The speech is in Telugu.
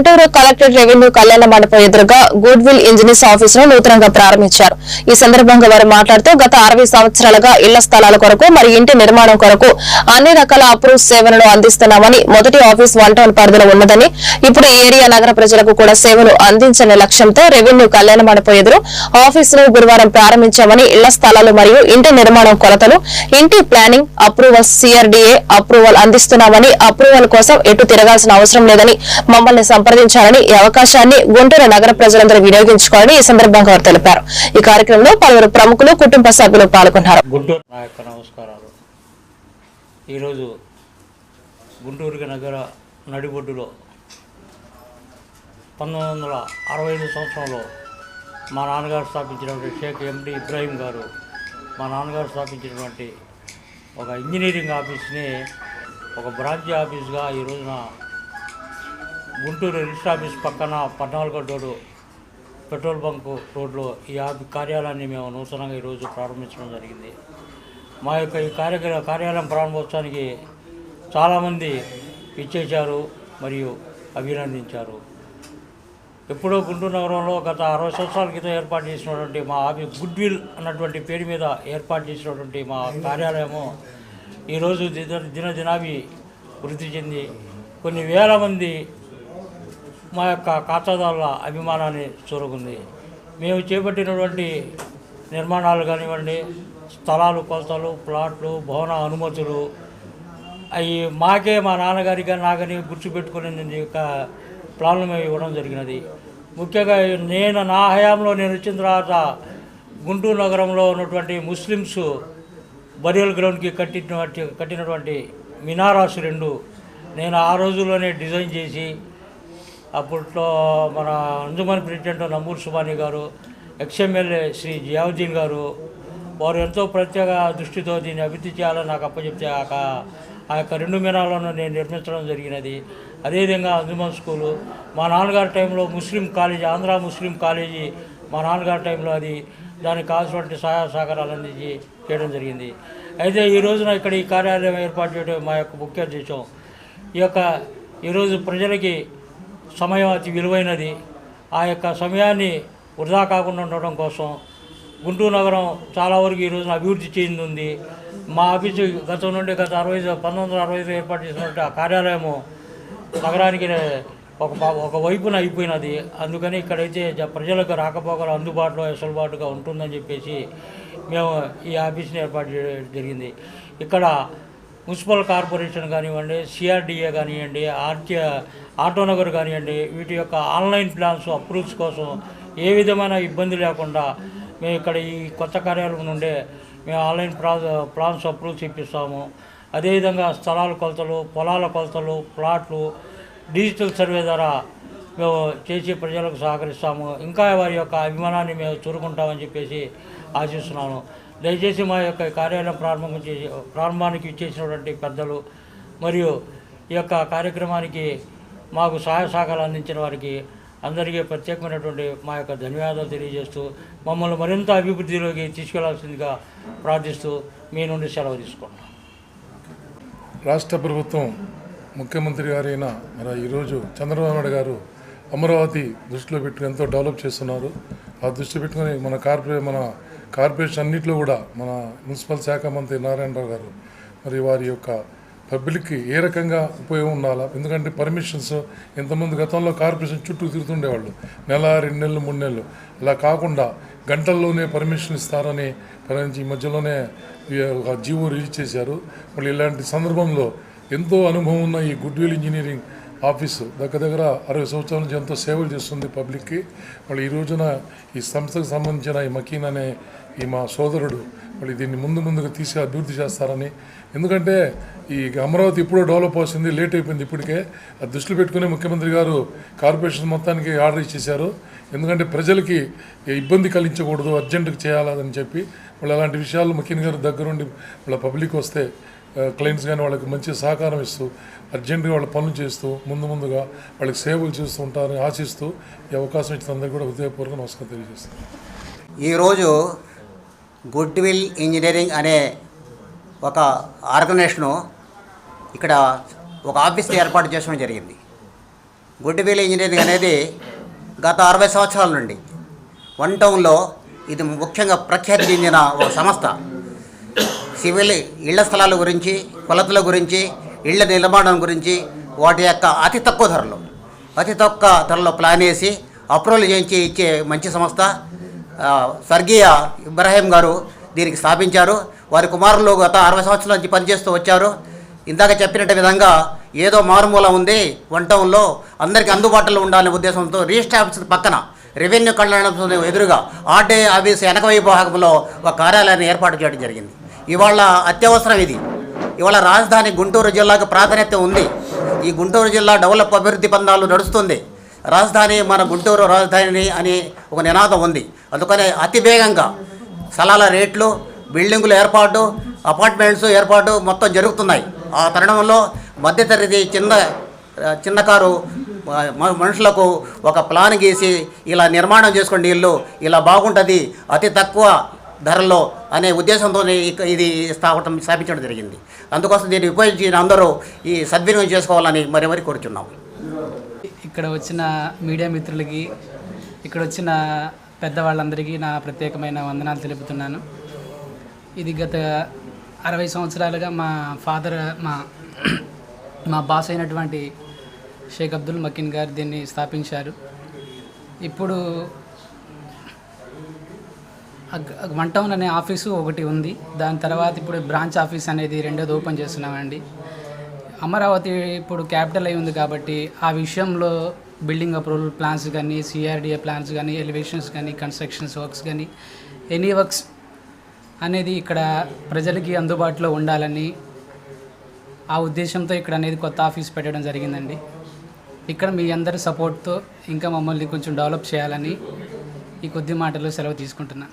గుంటూరు కలెక్టరేట్ రెవెన్యూ కళ్యాణ మండపం ఎదురుగా గుడ్ విల్ ఇంజనీర్స్ ఆఫీస్ను నూతనంగా ప్రారంభించారు. ఈ సందర్భంగా వారు మాట్లాడుతూ గత అరవై సంవత్సరాలుగా ఇళ్ళ స్థలాల కొరకు మరి ఇంటి నిర్మాణం కొరకు అన్ని రకాల అప్రూవ్ సేవలను అందిస్తున్నామని మొదటి ఆఫీస్ వన్ టౌన్ పరిధిలో ఉన్నదని ఇప్పుడు ఈ ఏరియా నగర ప్రజలకు కూడా సేవలు అందించని లక్ష్యంతో రెవెన్యూ కళ్యాణ మండపం ఎదురు ఆఫీస్ను గురువారం ప్రారంభించామని ఇళ్ళ స్థలాలు మరియు ఇంటి నిర్మాణం కొలతలు ఇంటి ప్లానింగ్ అప్రూవల్ సిఆర్డీఏ అప్రూవల్ అందిస్తున్నామని అప్రూవల్ కోసం ఎటు తిరగాల్సిన అవసరం లేదని మమ్మల్ని సంప్రదించాలని ఈ అవకాశాన్ని గుంటూరు నగర ప్రజలందరూ వినియోగించుకోవాలని ఈ సందర్భంగా వారు తెలిపారు. ఈ కార్యక్రమంలో పలువురు ప్రముఖులు కుటుంబ సభ్యులు పాల్గొన్నారు. గుంటూరు నమస్కారాలు. ఈరోజు గుంటూరు నగర నడిబొడ్డులో పంతొమ్మిది వందల అరవై ఐదు సంవత్సరంలో మా నాన్నగారు స్థాపించినటువంటి షేక్ ఎండి ఇబ్రాహీం గారు మా నాన్నగారు స్థాపించినటువంటి ఒక ఇంజనీరింగ్ ఆఫీస్ని ఒక బ్రాంచ్ ఆఫీస్గా ఈ రోజున గుంటూరు రిజిస్టర్ ఆఫీస్ పక్కన పద్నాలుగో రోడ్డు పెట్రోల్ బంకు రోడ్లో ఈ ఆఫీ కార్యాలయాన్ని మేము నూతనంగా ఈరోజు ప్రారంభించడం జరిగింది. మా యొక్క ఈ కార్యక్ర కార్యాలయం ప్రారంభోత్సవానికి చాలామంది ఇచ్చేశారు మరియు అభినందించారు. ఎప్పుడో గుంటూరు నగరంలో గత అరవై సంవత్సరాల క్రితం ఏర్పాటు చేసినటువంటి మా ఆఫీ గుడ్ విల్ అన్నటువంటి పేరు మీద ఏర్పాటు చేసినటువంటి మా కార్యాలయము ఈరోజు దిన దినదినాభి వృద్ధి చెంది కొన్ని వేల మంది మా యొక్క ఖాతాదారుల అభిమానాన్ని చూరకుంది మేము చేపట్టినటువంటి నిర్మాణాలు కానివ్వండి స్థలాలు కొలతలు ప్లాట్లు భవన అనుమతులు అవి మాకే మా నాన్నగారికి నాగని గుర్తుపెట్టుకునే యొక్క ప్లాన్లు మేము ఇవ్వడం జరిగినది. ముఖ్యంగా నేను నా హయాంలో నేను వచ్చిన తర్వాత గుంటూరు నగరంలో ఉన్నటువంటి ముస్లిమ్స్ బరియల్ గ్రౌండ్కి కట్టినటువంటి కట్టినటువంటి మినారాస్ రెండు నేను ఆ రోజుల్లోనే డిజైన్ చేసి అప్పట్లో మన అంజుమన్ ప్రెసిడెంట్ నంబూర్ సుబాని గారు ఎక్స్ఎమ్మెల్యే శ్రీ జియావుద్దీన్ గారు వారు ఎంతో ప్రత్యేక దృష్టితో దీన్ని అభివృద్ధి చేయాలని నాకు అప్పచెప్తే ఆ ఆ యొక్క రెండు మినాలను నేను నిర్మించడం జరిగినది. అదేవిధంగా అంజుమన్ స్కూలు. మా నాన్నగారి టైంలో Muslim college Andhra Muslim college మా నాన్నగారి టైంలో అది దానికి కావాల్సినటువంటి సహాయ సహకారాలు అందించి చేయడం జరిగింది. అయితే ఈ రోజున ఇక్కడ ఈ కార్యాలయం ఏర్పాటు చేయడం మా యొక్క ముఖ్య ఉద్దేశం. ఈ యొక్క ఈరోజు ప్రజలకి సమయం అతి విలువైనది. ఆ యొక్క సమయాన్ని వృధా కాకుండా ఉండడం కోసం గుంటూరు నగరం చాలా వరకు ఈ రోజున అభివృద్ధి చెందింది. మా ఆఫీసు గతం నుండి గత అరవై పంతొమ్మిది వందల అరవై ఐదు ఏర్పాటు చేసినటువంటి ఆ కార్యాలయము నగరానికి ఒక ఒక వైపున అయిపోయినది. అందుకని ఇక్కడైతే జ- ప్రజలకు రాకపోకలు అందుబాటులో వెసులుబాటుగా ఉంటుందని చెప్పేసి మేము ఈ ఆఫీస్ని ఏర్పాటు చేయడం జరిగింది. ఇక్కడ మున్సిపల్ కార్పొరేషన్ కానివ్వండి సిఆర్డిఏ కానివ్వండి ఆర్టీ ఆటోనగర్ కానివ్వండి వీటి యొక్క ఆన్లైన్ ప్లాన్స్ అప్రూవ్స్ కోసం ఏ విధమైన ఇబ్బంది లేకుండా మేము ఇక్కడ ఈ కొత్త కార్యాలయం నుండే మేము ఆన్లైన్ ప్లా ప్లాన్స్ అప్రూవ్స్ ఇప్పిస్తాము అదేవిధంగా స్థలాల కొలతలు పొలాల కొలతలు ప్లాట్లు డిజిటల్ సర్వే ద్వారా మేము చేసి ప్రజలకు సహకరిస్తాము. ఇంకా వారి యొక్క అభిమానాన్ని మేము చూరుకుంటామని చెప్పేసి ఆశిస్తున్నాను. దయచేసి మా యొక్క కార్యాలయం ప్రారంభం ప్రారంభానికి ఇచ్చేసినటువంటి పెద్దలు మరియు ఈ యొక్క కార్యక్రమానికి మాకు సహాయ సహకారాలు అందించిన వారికి అందరికీ ప్రత్యేకమైనటువంటి మా యొక్క ధన్యవాదాలు తెలియజేస్తూ మమ్మల్ని మరింత అభివృద్ధిలోకి తీసుకెళ్ళాల్సిందిగా ప్రార్థిస్తూ మీ నుండి సెలవు తీసుకుంటున్నాం. రాష్ట్ర ప్రభుత్వం ముఖ్యమంత్రి గారైన మరి ఈరోజు చంద్రబాబు నాయుడు గారు అమరావతి దృష్టిలో పెట్టుకుని ఎంతో డెవలప్ చేస్తున్నారు. ఆ దృష్టి పెట్టుకుని మన కార్పొరేట్ మన కార్పొరేషన్ అన్నింటిలో కూడా మన మున్సిపల్ శాఖ మంత్రి నారాయణరావు గారు మరి వారి యొక్క పబ్లిక్కి ఏ రకంగా ఉపయోగం ఉండాలా? ఎందుకంటే పర్మిషన్స్ ఇంతమంది గతంలో కార్పొరేషన్ చుట్టూ తిరుగుతుండేవాళ్ళు. నెల రెండు నెలలు మూడు నెలలు. అలా కాకుండా గంటల్లోనే పర్మిషన్ ఇస్తారని ఈ మధ్యలోనే ఒక జీవో రిలీజ్ చేశారు. మళ్ళీ ఇలాంటి సందర్భంలో ఎంతో అనుభవం ఉన్న ఈ గుడ్ విల్ ఇంజనీరింగ్ ఆఫీసు దగ్గర దగ్గర అరవై సంవత్సరాల నుంచి ఎంతో సేవలు చేస్తుంది పబ్లిక్కి. మళ్ళీ ఈ రోజున ఈ సంస్థకు సంబంధించిన ఈ మకీన్ అనే ఈ మా సోదరుడు మళ్ళీ దీన్ని ముందు ముందుకు తీసి అభివృద్ధి చేస్తారని. ఎందుకంటే ఈ అమరావతి ఇప్పుడు డెవలప్ అవుతుంది లేట్ అయిపోయింది ఇప్పటికే. అది దృష్టిలో పెట్టుకుని ముఖ్యమంత్రి గారు కార్పొరేషన్ మొత్తానికి ఆర్డర్ ఇచ్చేశారు. ఎందుకంటే ప్రజలకి ఇబ్బంది కలిగించకూడదు అర్జెంటుగా చేయాలని చెప్పి. వాళ్ళు అలాంటి విషయాలు ముఖ్యమంత్రి గారు దగ్గరుండి వాళ్ళ పబ్లిక్ వస్తే క్లయింట్స్ కానీ వాళ్ళకి మంచి సహకారం ఇస్తూ అర్జెంటుగా వాళ్ళ పనులు చేస్తూ ముందు ముందుగా వాళ్ళకి సేవలు చేస్తూ ఉంటారని ఆశిస్తూ ఈ అవకాశం ఇచ్చిన అందరికీ కూడా హృదయపూర్వక నమస్కారం తెలియజేస్తాను ఈరోజు గుడ్ విల్ ఇంజనీరింగ్ అనే ఒక ఆర్గనైజేషను ఇక్కడ ఒక ఆఫీస్ ఏర్పాటు చేయడం జరిగింది. గుడ్విల్ ఇంజనీరింగ్ అనేది గత అరవై సంవత్సరాల నుండి వన్ టౌన్లో ఇది ముఖ్యంగా ప్రఖ్యాతి చెందిన ఒక సంస్థ. సివిల్ ఇళ్ళ స్థలాల గురించి కొలతల గురించి ఇళ్ళ నిర్మాణం గురించి వాటి యొక్క అతి తక్కువ ధరలు. అతి తక్కువ ధరలో ప్లాన్ వేసి అప్రూవల్ చేయించి ఇచ్చే మంచి సంస్థ. స్వర్గీయ ఇబ్రాహీం గారు దీనికి స్థాపించారు. వారి కుమారులు గత అరవై సంవత్సరాల నుంచి పనిచేస్తూ వచ్చారు. ఇందాక చెప్పినట్టు విధంగా ఏదో మారుమూల ఉంది. వన్ టౌన్లో అందరికీ అందుబాటులో ఉండాలనే ఉద్దేశంతో రిజిస్టర్ ఆఫీస్ పక్కన రెవెన్యూ కళ్యాణ ఎదురుగా ఆర్డే ఆఫీస్ వెనక విభాగంలో ఒక కార్యాలయాన్ని ఏర్పాటు చేయడం జరిగింది. ఇవాళ అత్యవసరం ఇది. ఇవాళ రాజధాని గుంటూరు జిల్లాకు ప్రాధాన్యత ఉంది. ఈ గుంటూరు జిల్లా డెవలప్ అభివృద్ధి పందాలు నడుస్తుంది. రాజధాని మన గుంటూరు రాజధాని అని ఒక నినాదం ఉంది. అందుకనే అతి వేగంగా స్థలాల రేట్లు బిల్డింగుల ఏర్పాటు అపార్ట్మెంట్స్ ఏర్పాటు మొత్తం జరుగుతున్నాయి. ఆ తరుణంలో మధ్యతరగతి చిన్న చిన్న కారు మనుషులకు ఒక ప్లాన్ గీసి ఇలా నిర్మాణం చేసుకోండి ఇల్లు ఇలా బాగుంటుంది అతి తక్కువ ధరల్లో అనే ఉద్దేశంతో ఇది స్థాపటం స్థాపించడం జరిగింది. అందుకోసం దీన్ని ఉపయోగించిన అందరూ ఈ సద్వినియోగం చేసుకోవాలని మరెవరి మరి కోరుచున్నాం ఇక్కడ వచ్చిన మీడియా మిత్రులకి ఇక్కడ వచ్చిన పెద్దవాళ్ళందరికీ నా ప్రత్యేకమైన వందనాలు తెలుపుతున్నాను. ఇది గత అరవై సంవత్సరాలుగా మా ఫాదర్ మా మా బాస్ అయినటువంటి షేక్ అబ్దుల్ మకిన్ గారు దీన్ని స్థాపించారు. ఇప్పుడు వన్ టౌన్ అనే ఆఫీసు ఒకటి ఉంది. దాని తర్వాత ఇప్పుడు బ్రాంచ్ ఆఫీస్ అనేది రెండోది ఓపెన్ చేస్తున్నామండి. అమరావతి ఇప్పుడు క్యాపిటల్ అయి ఉంది కాబట్టి ఆ విషయంలో బిల్డింగ్ అప్రూవల్ ప్లాన్స్ కానీ సిఆర్డిఏ ప్లాన్స్ కానీ ఎలివేషన్స్ కానీ కన్స్ట్రక్షన్స్ వర్క్స్ కానీ ఎనీ వర్క్స్ అనేది ఇక్కడ ప్రజలకి అందుబాటులో ఉండాలని ఆ ఉద్దేశంతో ఇక్కడ అనేది కొత్త ఆఫీస్ పెట్టడం జరిగిందండి. ఇక్కడ మీ అందరి సపోర్ట్తో ఇంకా మమ్మల్ని కొంచెం డెవలప్ చేయాలని ఈ కొద్ది మాటలు సెలవు తీసుకుంటున్నాను